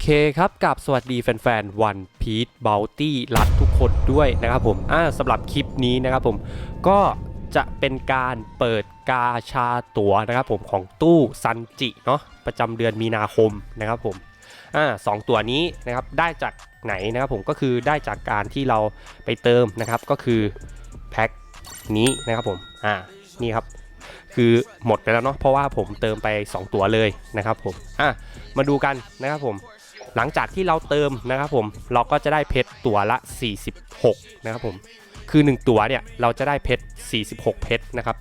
เคครับกับสวัสดีแฟนๆวันพีทเบลตี้รัดทุกคนด้วยนะครับผมอ่าสำหรับคลิปนี้นะครับผมก็จะเป็นการเปิดกาชาตั๋วนะครับผมของตู้ซันจิเนาะประจำเดือนมีนาคมนะครับผมอ่าสองตัวนี้นะครับได้จากไหนนะครับผมก็คือได้จากการที่เราไปเติมนะครับก็คือแพ็คนี้นะครับผมอ่านี่ครับ คือหมดไปแล้วเนาะเพราะว่าผมเติมไป 2 ตัวเลยนะครับผมอะมาดูกันนะครับผม หลังจากที่เราเติมนะครับผมเราก็จะได้เพชรตัวละ 46 นะครับผมคือ 1 ตัวเนี่ยเราจะได้เพชร 46 เพชรนะครับ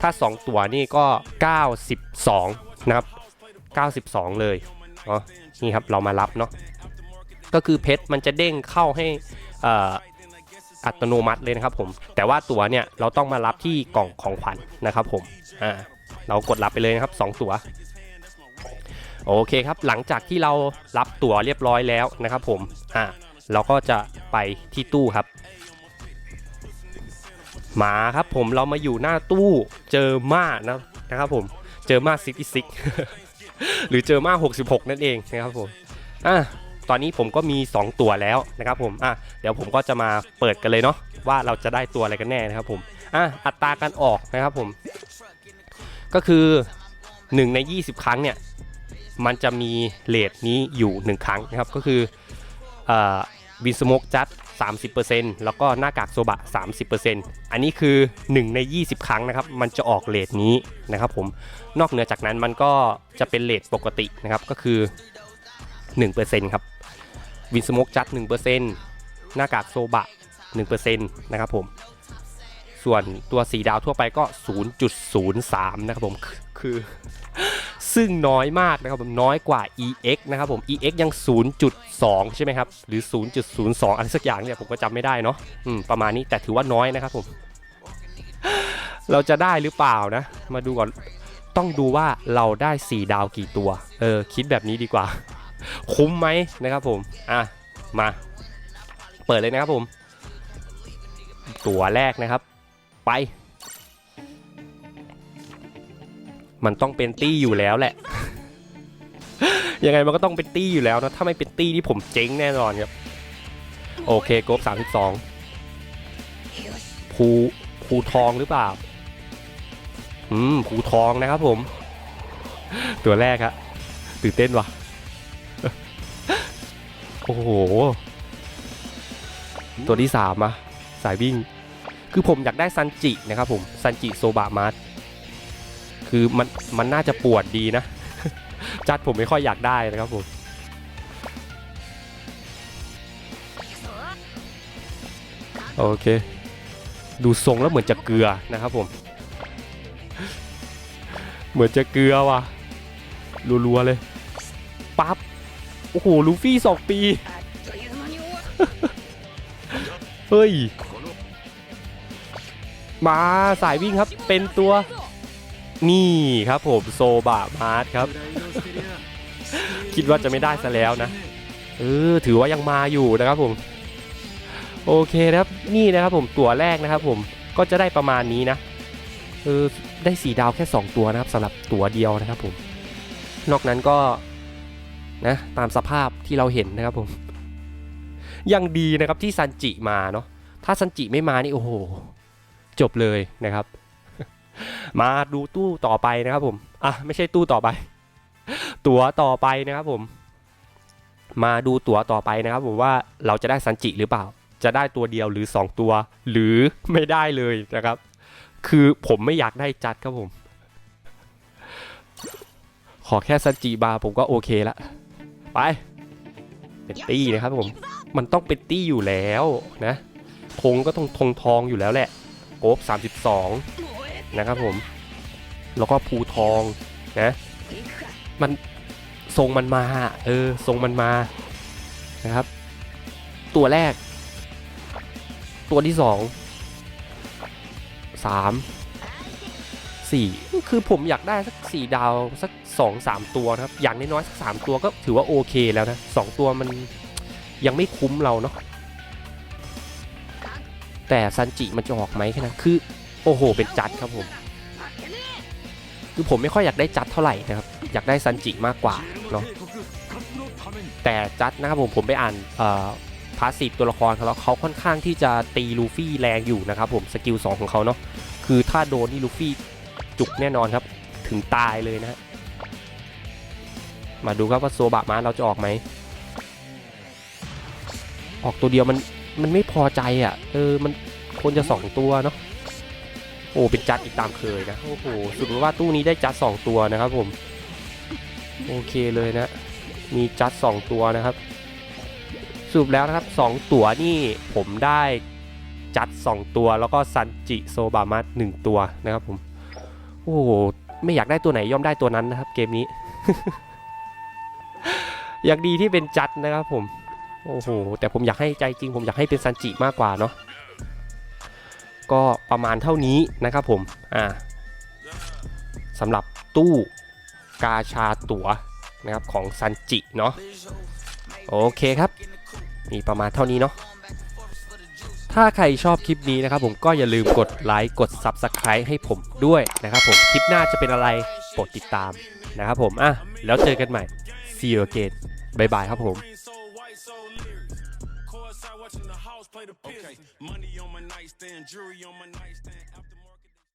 ถ้า 2 ตัวนี่ก็ 92 นะครับ 92 เลยเนาะนี่ครับเรามารับเนาะก็คือเพชรมันจะเด้งเข้าให้ อัตโนมัติเลยนะครับผม แต่ว่าตัวเนี่ยเราต้องมารับที่กล่องของขวัญนะครับผมอ่าเรากดรับไปเลยนะครับ 2 ตัวโอเคครับ หลังจากที่เรารับตั๋วเรียบร้อยแล้วนะครับผมอ่าเราก็จะไปที่ตู้ครับ มาครับผมเรามาอยู่หน้าตู้เจอมานะนะครับผมเจอมาซิตี้ซิกหรือเจอมา66 นั่นเองนะครับผมอะ ตอนนี้ผมก็มี 2 ตัวแล้วนะครับผมอะเดี๋ยวผมก็จะมาเปิดกันเลยเนาะว่าเราจะได้ตัวอะไรกันแน่นะครับผมอะอัตราการออกนะครับผม ก็คือ 1 ใน 20 ครั้งเนี่ยมันจะมีเลทนี้อยู่ 1 ครั้งนะครับก็คือวินสโมกจัด 30%แล้วก็หน้ากากโซบะ 30%อันนี้คือ 1 ใน 20 ครั้งนะครับ มันจะออกเลทนี้นะครับผมนอกเหนือจากนั้นมันก็จะเป็นเลทปกตินะครับก็คือ 1%ครับ วินสโมกจัด1%หน้ากากโซบะ1%นะครับผมส่วนตัวสีดาวทั่วไปก็ 0.03 นะครับผมคือ ซึ่งน้อยมากนะครับผมน้อยกว่า EX นะครับผม EX ยัง 0.2 ใช่ไหมครับ หรือ 0.02 อะไรสักอย่างเนี่ยผมก็จำไม่ได้เนาะอืมประมาณนี้แต่ถือว่าน้อยนะครับผม เราจะได้หรือเปล่านะ มาดูก่อนต้องดูว่าเราได้ 4 ดาวกี่ตัว เออ คิดแบบนี้ดีกว่า คุ้มไหมนะครับผม อะ มา เปิดเลยนะครับผม ตัวแรกนะครับ ไป มันต้องเป็นตี้อยู่แล้วแหละ ยังไงมันก็ต้องเป็นตี้อยู่แล้วนะ ถ้าไม่เป็นตี้นี่ผมเจ๊งแน่นอนครับ โอเคกบ32ภูภูทองหรือเปล่า อืมภูทองนะครับผม ตัวแรกครับตื่นเต้นว่ะ อ้โห ตัวที่สามอะสายวิ่ง คือผมอยากได้ซันจินะครับผม ซันจิโซบะมาร์คือมันมันน่าจะปวดดีนะ จัดผมไม่ค่อยอยากได้นะครับผมโอเค ดูทรงแล้วเหมือนจะเกลือนะครับผม เหมือนจะเกลือว่ะรัวๆเลยปั๊บ โอ้โห ลูฟี่สองปี เฮ้ย มาสายวิ่งครับ เป็นตัว นี่ครับผมโซบะมาร์ทครับ คิดว่าจะไม่ได้ซะแล้วนะ เออ ถือว่ายังมาอยู่นะครับผม โอเคนะครับ นี่นะครับผมตัวแรกนะครับผม ก็จะได้ประมาณนี้นะ เออ ได้สีดาวแค่ 2 ตัวนะครับสำหรับตัวเดียวนะครับผม นอกนั้นก็ นะตามสภาพที่เราเห็นนะครับผม ยังดีนะครับที่ซันจิมาเนาะถ้าซันจิไม่มานี่โอ้โห จบเลยนะครับ มาดูตู้ต่อไปนะครับผมอะไม่ใช่ตู้ต่อไป ตั๋วต่อไปนะครับผม มาดูตั๋วต่อไปนะครับผมว่าเราจะได้ซันจิหรือเปล่า จะได้ตัวเดียวหรือ 2 ตัว หรือไม่ได้เลยนะครับ คือผมไม่อยากได้จัดครับผม ขอแค่ซันจิบาผมก็โอเคละ ไป เป็นตี้นะครับผม มันต้องเป็นตี้อยู่แล้วนะคงก็ต้องทงทองอยู่แล้วแหละโกบ32 นะครับผม แล้วก็ภูทองนะมันทรงมันมาเออทรงมันมานะครับ ตัวแรก ตัวที่สองสาม สี่คือผมอยากได้สักสี่ดาวสักสองสามตัวนะครับ อย่างน้อยๆสักสามตัวก็ถือว่าโอเคแล้วนะสองตัวมันยังไม่คุ้มเราเนาะแต่ซันจิมันจะออกไหมแค่นั้นคือโอ้โห เป็นจัดครับผม คือผมไม่ค่อยอยากได้จัดเท่าไหร่นะครับ อยากได้ซันจิมากกว่าเนาะแต่จัดนะครับผมผมไปอ่านพาสซีฟตัวละครเขาแล้วเขาค่อนข้างที่จะตีลูฟี่แรงอยู่นะครับผมสกิล2ของเขาเนาะคือถ้าโดนนี่ลูฟี่ จุกแน่นอนครับ ถึงตายเลยนะมาดูครับว่าโซบะมาเราจะออกไหม ออกตัวเดียวมันมันไม่พอใจอะ เออ มันควรจะ 2 ตัวเนาะ โอ้ เป็นจัดอีกตามเคยนะ โอ้โห สุดว่าตู้นี้ได้จัด 2 ตัวนะครับผม โอเคเลยนะ มีจัด 2 ตัวนะครับ สรุปแล้วนะครับ 2 ตัวนี่ผมได้จัด 2 ตัว แล้วก็ซันจิโซบามัส1ตัวนะครับผม อ้โหไม่อยากได้ตัวไหนย่อมได้ตัวนั้นนะครับ เกมนี้ อยากดีที่เป็นจัดนะครับผม โอ้โห แต่ผมอยากให้ใจจริง ผมอยากให้เป็นซันจิมากกว่าเนาะ ก็ประมาณเท่านี้นะครับผม อ่าสำหรับตู้กาชาตั๋วนะครับของซันจิเนาะ โอเคครับ มีประมาณเท่านี้เนาะ ถ้าใครชอบคลิปนี้นะครับผมก็อย่าลืมกดไลค์กด Subscribe ให้ผมด้วยนะครับผมคลิปหน้าจะเป็นอะไรโปรดติดตามนะครับผมอะแล้วเจอกันใหม่ see you again บ๊ายบายครับผม Courtside watching the house play the Pistons. Money on my nightstand, jewelry on my nightstand. After